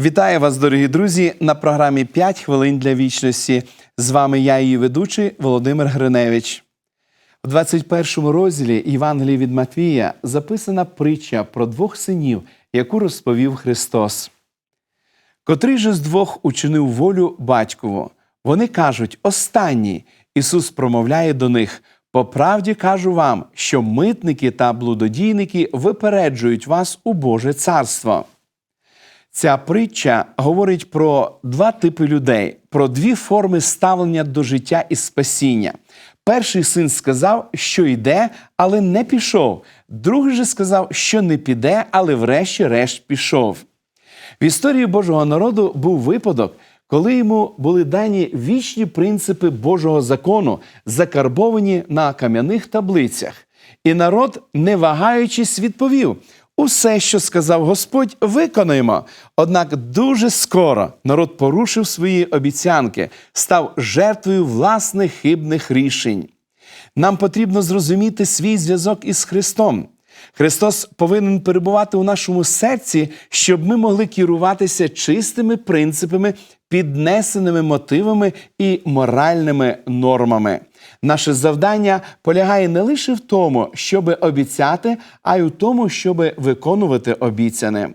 Вітаю вас, дорогі друзі, на програмі «5 хвилин для вічності. З вами я, її ведучий Володимир Гриневич. У 21 розділі Євангелії від Матвія записана притча про двох синів, яку розповів Христос. Котрий же з двох учинив волю батькову. Вони кажуть: останній. Ісус промовляє до них: по правді кажу вам, що митники та блудодійники випереджують вас у Боже царство. Ця притча говорить про два типи людей, про дві форми ставлення до життя і спасіння. Перший син сказав, що йде, але не пішов. Другий же сказав, що не піде, але врешті-решт пішов. В історії Божого народу був випадок, коли йому були дані вічні принципи Божого закону, закарбовані на кам'яних таблицях. І народ, не вагаючись, відповів: усе, що сказав Господь, виконаємо. Однак дуже скоро народ порушив свої обіцянки, став жертвою власних хибних рішень. Нам потрібно зрозуміти свій зв'язок із Христом. Христос повинен перебувати у нашому серці, щоб ми могли керуватися чистими принципами, піднесеними мотивами і моральними нормами. Наше завдання полягає не лише в тому, щоб обіцяти, а й у тому, щоб виконувати обіцяне.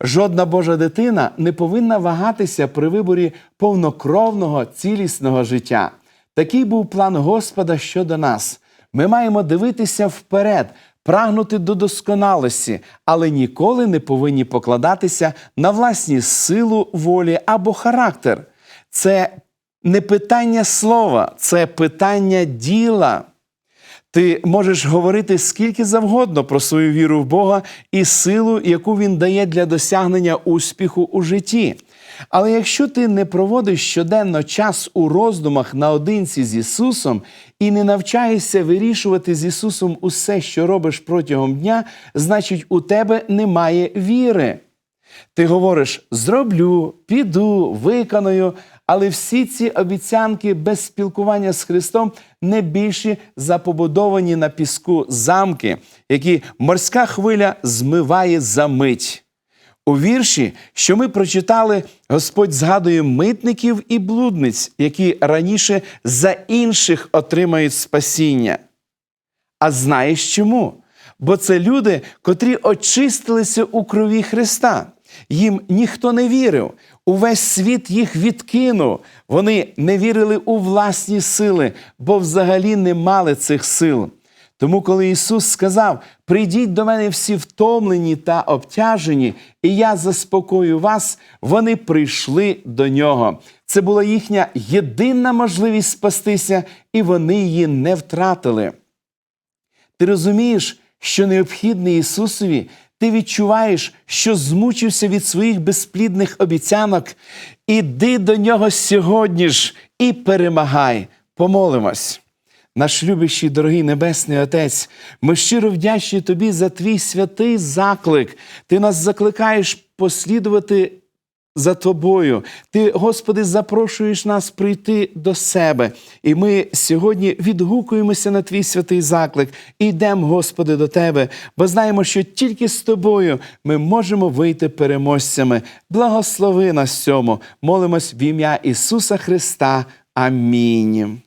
Жодна Божа дитина не повинна вагатися при виборі повнокровного цілісного життя. Такий був план Господа щодо нас. Ми маємо дивитися вперед, прагнути до досконалості, але ніколи не повинні покладатися на власні силу волі або характер. Це не питання слова, це питання діла. Ти можеш говорити скільки завгодно про свою віру в Бога і силу, яку Він дає для досягнення успіху у житті. Але якщо ти не проводиш щоденно час у роздумах наодинці з Ісусом і не навчаєшся вирішувати з Ісусом усе, що робиш протягом дня, значить у тебе немає віри. Ти говориш: зроблю, піду, виконую, але всі ці обіцянки без спілкування з Христом не більші за побудовані на піску замки, які морська хвиля змиває за мить. У вірші, що ми прочитали, Господь згадує митників і блудниць, які раніше за інших отримають спасіння. А знаєш чому? Бо це люди, котрі очистилися у крові Христа. Їм ніхто не вірив. Увесь світ їх відкинув. Вони не вірили у власні сили, бо взагалі не мали цих сил. Тому, коли Ісус сказав: Прийдіть до мене всі втомлені та обтяжені, і я заспокою вас, вони прийшли до нього. Це була їхня єдина можливість спастися, і вони її не втратили. Ти розумієш, що необхідне Ісусові, ти відчуваєш, що змучився від своїх безплідних обіцянок. Іди до нього сьогодні ж і перемагай. Помолимось. Наш любящий, дорогий Небесний Отець, ми щиро вдячні Тобі за твій святий заклик. Ти нас закликаєш послідувати за Тобою. Ти, Господи, запрошуєш нас прийти до себе. І ми сьогодні відгукуємося на Твій святий заклик і йдемо, Господи, до Тебе, бо знаємо, що тільки з Тобою ми можемо вийти переможцями. Благослови нас цьому. Молимось в ім'я Ісуса Христа. Амінь.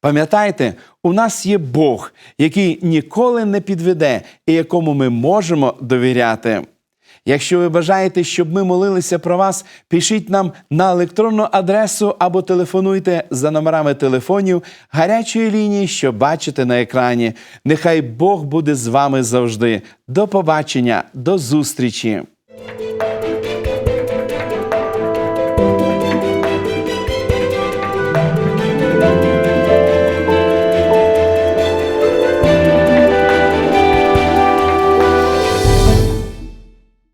Пам'ятайте, у нас є Бог, який ніколи не підведе і якому ми можемо довіряти. Якщо ви бажаєте, щоб ми молилися про вас, пишіть нам на електронну адресу або телефонуйте за номерами телефонів гарячої лінії, що бачите на екрані. Нехай Бог буде з вами завжди. До побачення, до зустрічі!